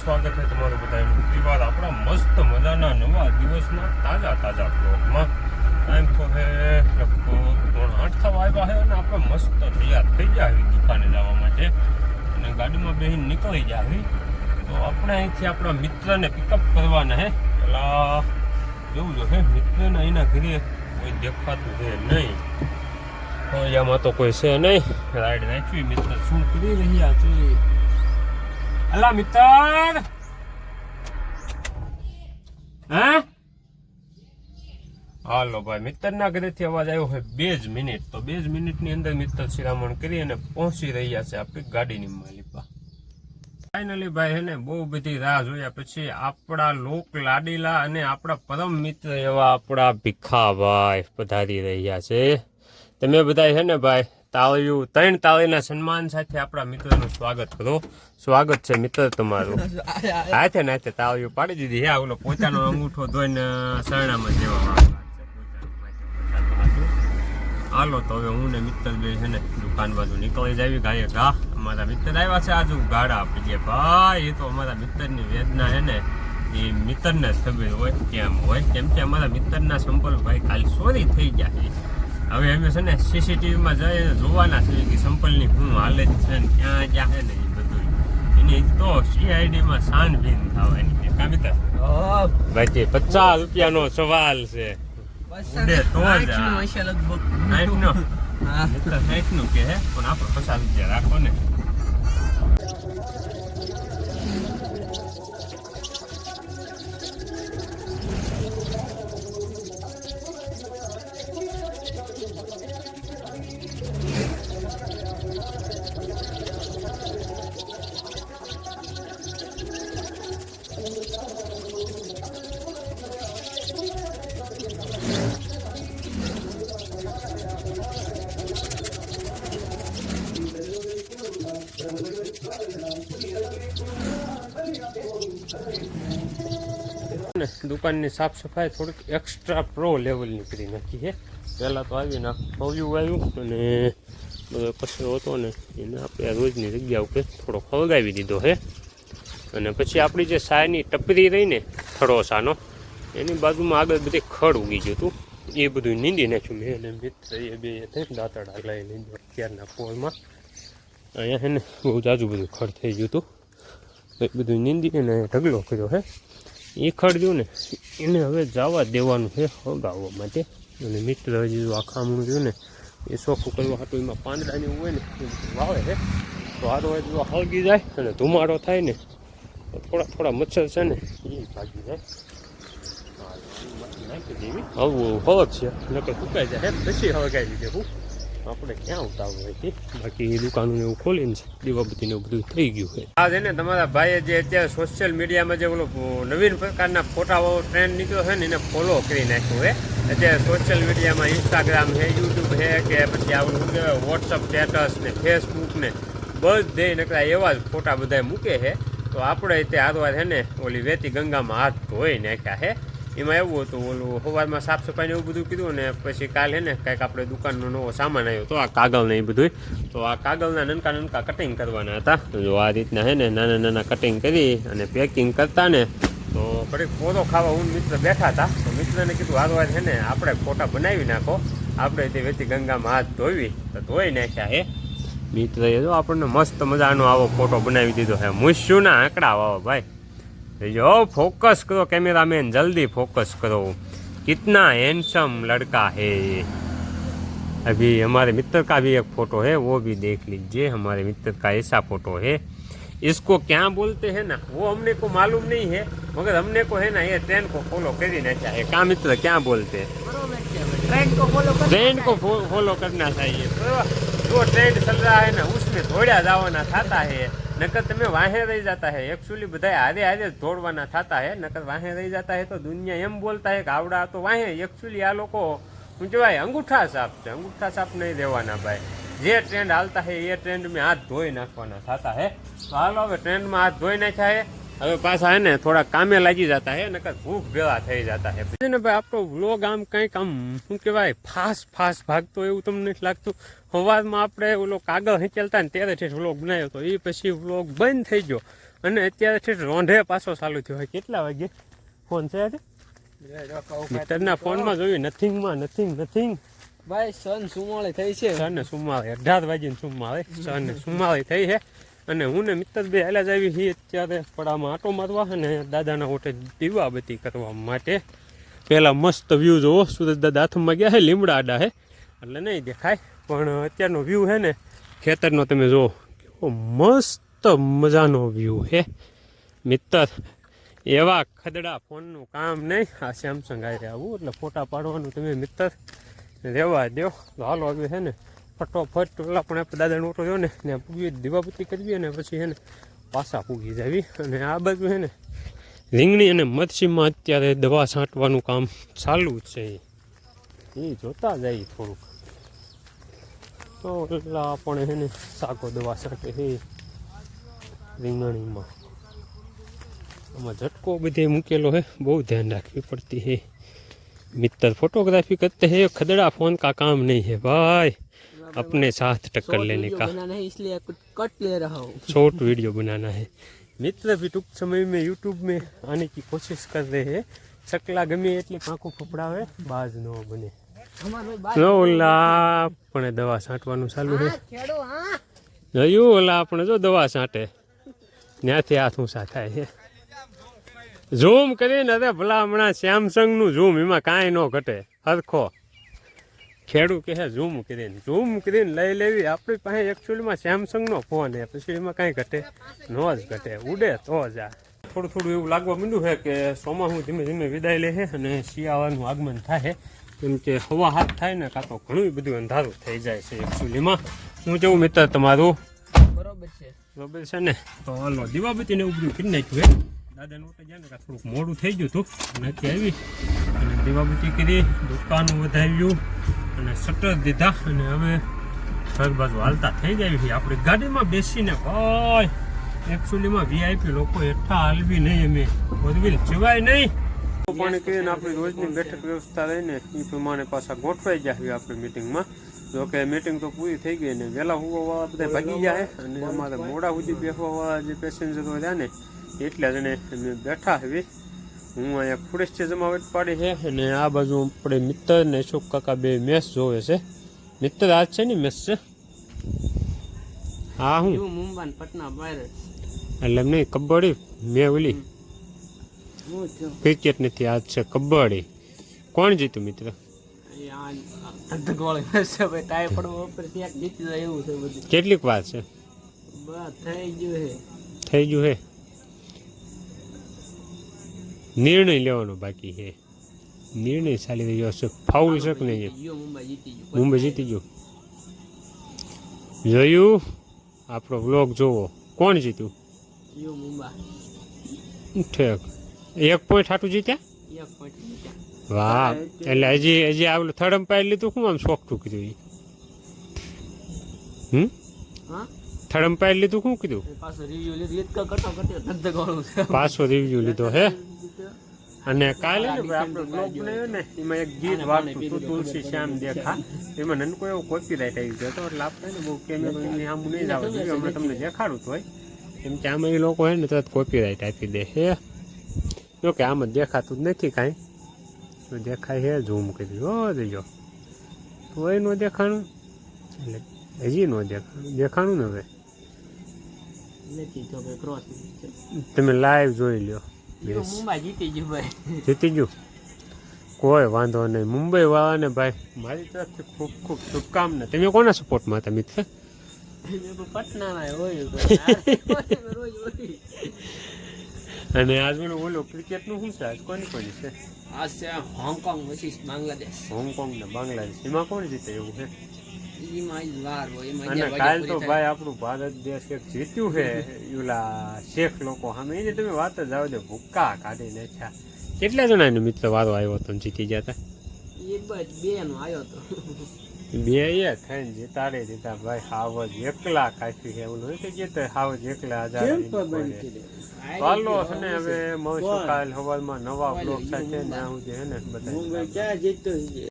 સ્વાગત છે તમારું બધાનું. આપણા મસ્ત મજાના નવા દિવસના તાજા તાજા બ્લોગમાં ટાઈમ આઠ થવા આવ્યા છે અને આપણે મસ્ત તૈયાર થઈ ગયા આવી દુકાને જવા માટે. અને ગાડીમાં બેહીને નીકળી ગયા આવી તો આપણે અહીંથી આપણા મિત્રને પિકઅપ કરવાના હે. પેલા જોવું જો હે, મિત્રને અહીંના ઘરે કોઈ દેખાતું છે નહીં. ફળિયામાં તો કોઈ છે નહીં. રાઈડ નાખવી મિત્ર. શું કરી રહ્યા છે અલા મિત્ર! હા? હાલો ભાઈ, મિત્રના ઘરેથી અવાજ આવ્યો હોય બે જ મિનિટ. તો બે જ મિનિટની અંદર મિત્ર શિરામણ કરી અને પહોંચી રહ્યા છે આપણી ગાડીની માલિપા ફાઇનલી ભાઈ, હે ને, બહુ બધી રાહ જોયા પછી આપણા લોક લાડીલા અને આપણા પરમ મિત્ર એવા આપણા ભીખાભાઈ પધારી રહ્યા છે. તમે બધા છે ને ભાઈ તાળીયું ત્રણ તાળીના સન્માન સાથે આપણા મિત્રનું સ્વાગત કરો. સ્વાગત છે મિત્ર તમારું. હાથે ને હાથે તાળીયું પાડી દીધી હે ઓલો પોતાનો અંગૂઠો ધોઈને શરણામાં જેવા હાલો તો હવે હું ને મિત્ર બે છે ને દુકાન બાજુ નીકળી જાવી. ગાયે ગા અમારા મિત્ર આવ્યા છે આજુ. ગાડા આપી દે ભાઈ એ તો અમારા મિત્રની વેદના છે ને એ મિત્રને સભ્ય હોય કેમ હોય? કેમ કે અમારા મિત્રના સંપલ ભાઈ કાલ ચોરી થઈ ગયા છે. હવે અમે છે ને સીસીટીવીમાં જઈને જોવાના છે કે સંપલની શું હાલત છે ને ક્યાં ક્યાં છે ને એ બધું. એની તો સીઆઈડીમાં સાન ભીન થવાની છે કા ભાઈ પચાસ રૂપિયાનો સવાલ છે. ઉડે તો જ. સાઠનો મિત્ર કે હે? પણ આપણે પચાસ રૂપિયા રાખો ને. દુકાનની સાફ સફાઈ થોડીક એક્સ્ટ્રા પ્રો લેવલની કરી નાખી છે. પહેલાં તો આવીને આખું આવ્યું અને બધો કચરો હતો ને એને આપણે રોજની જગ્યા ઉપર થોડો ખળગાવી દીધો છે. અને પછી આપણી જે સાયની ટપરી રહી ને ખડોસાનો, એની બાજુમાં આગળ બધી ખડ ઉગી ગયું હતું. એ બધું નીંદી નાખ્યું મેં અને મિત્ર એ બે દાંતડા લઈ લીધો અત્યારના પોળમાં. અહીંયા છે ને બહુ જાજુ બધું ખડ થઈ ગયું હતું. એ બધું નીંદી અને ઢગલો કર્યો હે એ ખડ્યું ને, એને હવે જવા દેવાનું છે હગાવવા માટે. અને મિત્ર હજી આખામણું રહ્યું ને, એ સોખું કરવા હતું એમાં પાંદડાને હોય ને, એ વાવે છે. તો હારો જો હળગી જાય અને ધુમાડો થાય ને, તો થોડા થોડા મચ્છર છે ને, એ ભાગી જાય. નાખી દેવી. હવું હળગ છે. નકર સુકાઈ જાય પછી હળગાવી દેવું આપણે ક્યાં ઉતાવળ હોય બાકી એ દુકાનોને એવું ખોલીને છે દીવાબત્તીને એવું બધું થઈ ગયું છે. આ છે ને તમારા ભાઈએ જે અત્યારે સોશિયલ મીડિયામાં જે ઓલો નવીન પ્રકારના ફોટાઓ ટ્રેન્ડ નીકળ્યો છે ને એને ફોલો કરી નાખ્યું છે. અત્યારે સોશિયલ મીડિયામાં ઇન્સ્ટાગ્રામ છે યુટ્યુબ છે કે પછી આવું શું કહેવાય વોટ્સઅપ સ્ટેટસ ને ફેસબુક ને બધે નકરા એવા જ ફોટા બધા મૂકે છે. તો આપણે તે હારવાર છે ને ઓલી વેતી ગંગામાં હાથ ધોઈ નાખ્યા છે. એમાં એવું હતું, ઓલું સવારમાં સાફ સફાઈને એવું બધું કીધું ને પછી કાલે ને કાંઈક આપણે દુકાનનો નવો સામાન આવ્યો તો આ કાગળ ને એ બધું તો આ કાગળના નનકા નનકા કટિંગ કરવાના હતા. જો આ રીતના હે ને નાના નાના કટિંગ કરી અને પેકિંગ કરતા ને, તો ઘડીક ખોરો ખાવા હું મિત્ર બેઠા હતા. તો મિત્રને કીધું હારવાર છે ને આપણે ફોટા બનાવી નાખો. આપણે તે વેતી ગંગામાં હાથ ધોવી, તો ધોઈ નાખ્યા હે. મિત્ર એ જો આપણને મસ્ત મજાનો આવો ફોટો બનાવી દીધો હે. મુશ્યુના આંકડા વાવો ભાઈ. जो फोकस करो कैमरा मैन जल्दी फोकस करो। कितना हैंडसम लड़का है अभी हमारे मित्र का भी एक फ़ोटो है वो भी देख लीजिए हमारे मित्र का ऐसा फ़ोटो है। इसको क्या बोलते हैं ना वो हमने को मालूम नहीं है मगर हमने को है ना ये ट्रेन को फॉलो कर ही चाहिए। क्या मित्र क्या बोलते हैं? ट्रेंड को फॉलो ट्रेंड को फॉलो करना चाहिए। जो ट्रेंड चल रहा है ना उसमें थोड़ा जावाना खाता है। નકર તમે વાહે રહી જતા હે. એકચ્યુઅલી બધા હારે હારે દોડવાના થતા હે. નકર વાહે રહી જતા હે તો દુનિયા એમ બોલતા હે કે આવડા તો વાહે. એકચ્યુઅલી આ લોકો શું કહેવાય, અંગૂઠા સાપ છે. અંગૂઠા સાપ નહીં રહેવાના ભાઈ. જે ટ્રેન્ડ હાલતા હે એ ટ્રેન્ડ મેં હાથ ધોઈ નાખવાના થતા હે. તો હાલો હવે ટ્રેન્ડમાં હાથ ધોઈ નાખ્યા હે. હવે પાછા હે ને થોડા કામે લાગી જતા હે નકર ભૂખ ભેળા થઈ જતા હે. ને ભાઈ આપણો વ્લોગ આમ કંઈક આમ શું કહેવાય ફાસ્ટ ફાસ્ટ ભાગતો એવું તમને નથી લાગતું? સવારમાં આપણે ઓલો કાગળ હેંચેલતા ને ત્યારે ઠેઠ વ્લોગ બનાવ્યો હતો. એ પછી વ્લોગ બંધ થઈ ગયો. અને અત્યારે ઠેઠ રોંઢે પાછો ચાલુ થયો. હોય કેટલા વાગે? ફોન છે મિત્રના ફોનમાં જોયું નથિંગમાં નથિંગ નથિંગ ભાઈ સન સુમાળી થઈ છે. સન સુમાળે અઢાર વાગીને સુમાળે સન સુમાળી થઈ છે. અને હું ને મિત્ર બે હાલ્યા જ આવી છીએ અત્યારે પડામાં આટો મારવા અને દાદાના હોટે દીવાબત્તી કરવા માટે. પહેલાં મસ્ત વ્યૂ જોવો સુરત દાદા હાથમાં ગયા છે લીમડા આડા છે એટલે નહીં દેખાય, પણ અત્યારનો વ્યૂ છે ને, ખેતરનો તમે જુઓ, કેવો મસ્ત મજાનો વ્યૂ છે મિત્ર એવા ખદડા ફોનનું કામ નહીં. આ સેમસંગ આવી આવું, એટલે ફોટા પાડવાનું તમે મિત્ર રહેવા દો હાલો આવ્યું છે ને ફટોફટ ટોલા પણ આપણે દાદાનો ઓટો જો ને ને પૂગી કરવી અને પછી એને પાછા પૂગી જવી. અને આ બાજુ હે ને રીંગણી અને મચ્છીમાં અત્યારે દવા છાંટવાનું કામ ચાલુ છે. એ જોતા જાય થોડુંક. તો એટલા પણ એને સાકો દવા છાંટે હે રીંગણીમાં. આમાં ઝટકો બધે મૂકેલો હે બહુ ધ્યાન રાખવી પડતી હે મિત્તર ફોટોગ્રાફી કરતે હે ખદડા ફોન કા કામ નહીં હે ભાઈ. अपने साथ टक्कर लेने का बनाना है इसलिए कुछ कट ले रहा हूँ शॉर्ट वीडियो बनाना है मित्र भी टूंक समय में यूट्यूब में आने की कोशिश कर रहे हैं ચકલા ગમે એટલી પાંખું ફફડાવે બાજ ન બને हमारे भाई જો ઓલા આપણે દવા છાંટવાનું ચાલુ છે बात खेड़ो हाँ જોયું ઓલા આપણે જો દવા છાંટે ત્યાંથી હાથ ઊંચા થાય છે ઝૂમ કરીને અરે ભલા હમણાં સેમસંગનું ઝૂમ એમાં કાંઈ ન ઘટે હરખો ખેડૂત કહે ઝૂમ કરીને ઝૂમ કરીને લઈ લેવી. આપણી પાસે એકચ્યુઅલીમાં સેમસંગનો ફોન છે. પછી એમાં કાંઈ ઘટે ન જ ઘટે. ઉડે તો જ આ. થોડું થોડું એવું લાગવા માંડ્યું છે કે ચોમાસું ધીમે ધીમે વિદાય લે છે અને શિયાળાનું આગમન થાય કેમ કે હવા હાથ થાય ને કાં તો ઘણું બધું અંધારું થઈ જાય છે એકચ્યુઅલીમાં હું જેવું મિત્ર તમારું. બરોબર છે. બરાબર છે ને? તો હાલો દીવાબત્તીને એવું બધું કરી નાખ્યું હે. દાદાને ઓટે ગયા ને થોડુંક મોડું થઈ ગયું હતું. નથી આવી અને દીવાબત્તી કરી, દુકાન વધાવ્યું અને શટર દીધા અને હવે ઘર હાલતા થઈ જાય છે. આપણી ગાડીમાં બેસીને હોય એકચ્યુઅલીમાં વીઆઈપી લોકો એઠા હાલવી નહીં અમે. વધવી જવાય નહીં. પાણી ને આપણી રોજની બેઠક વ્યવસ્થા રહીને એ પ્રમાણે પાછા ગોઠવાઈ જાય આપણી મિટિંગમાં જો કે મિટિંગ તો પૂરી થઈ ગઈ ને વહેલા હોવા બધા ભાગી જાય અને અમારે મોડા સુધી બેસવાવાળા જે પેસેન્જરો રહ્યા ને એટલા જણે અમે બેઠા હવે હું અહીંયા ફુડેસ્ટે જમાવટ પાડી છે અને આ બાજુ આપણે મિત્ર ને અશોક કાકા બે મેચ જોવે છે. મિત્ર આજ છે ને મેચ છે? હા હું. મુંબઈ પટના વાયરસ એટલે નહીં કબડ્ડી મેં ઓલી. ક્રિકેટ નથી આજ છે કબડ્ડી. કોણ જીતું મિત્ર કેટલીક વાર છે? થઈ ગયું છે થઈ ગયું હે? નિર્ણય લેવાનો બાકી છે. નિર્ણય ચાલી રહ્યો છે. ફાઉલ છે કે નહીં? મુંબઈ જીતી ગયું. જોયું આપણો વ્લોગ જોવો. કોણ જીત્યું? ઠેક. એક પોઈન્ટ હાટું જીત્યા? વાહ. એટલે હજી હજી આવેલું થર્ડ અમ્પાયર લીધું શું આમ શોખ કીધું ઈ? હમ? હા? થર્ડ અમ્પાયર લીધું શું કીધું? એ પાછો રિવ્યુ લીધો હે? અને કાલે ને ભાઈ આપણે બ્લોગ બનાવ્યો ને એમાં એક ગીત વાગતું હતું તુલસી શ્યામ દેખા. એમાં નનકો એવો કોપીરાઇટ આવી ગયો હતો એટલે આપણે ને બહુ કેમેરો આમ નહીં જ આવડે હમણાં તમને દેખાડું તો હોય. કેમ કે આમાં એ લોકો હોય ને તરત કોપીરાઇટ આપી દે હે. જો કે આમાં દેખાતું જ નથી કાંઈ. તો દેખાય હે ઝૂમ કરી હો દેજો તો એ ન દેખાણું? એટલે હજી ન દેખાણું દેખાણું ને હવે? તો તમે લાઈવ જોઈ લ્યો. મુંબઈ જીતી ગયું ભાઈ. જીતી ગયું. કોઈ વાંધો નહીં. મુંબઈ વાળાને ભાઈ મારી તરફથી ખૂબ ખૂબ શુભકામના. તમે કોના સપોર્ટમાં હતા મિત્ર? અને આજ ઓલું ઓલો ક્રિકેટનું શું છે? આજ કોની કોની છે? આજ છે હોંગકોંગ વર્સિસ બાંગ્લાદેશ હોંગકોંગ ને બાંગ્લાદેશ એમાં કોણ જીતે એવું છે? અને કાલ તો ભાઈ આપણું ભારત દેશ એક જીત્યું છે યુલા શેખ લોકો સામે. એને તમે વાત જ આવો ભૂક્કા કાઢી નાખ્યા. કેટલા જણાનો મિત્ર વારો આવ્યો હતો જીતી ગયા હતા? બે નો આવ્યો તો બે એ થઈને જીતાડે દીધા. ભાઈ હાવ જ એકલા કાઢી છે એવું નથી કે હાવ જ એકલા હજાર ચાલો છે ને હવે મળશું કાલ સવારમાં નવા બ્લોક સાથે ને આવું છે ને બધા ક્યાં જીતતો છે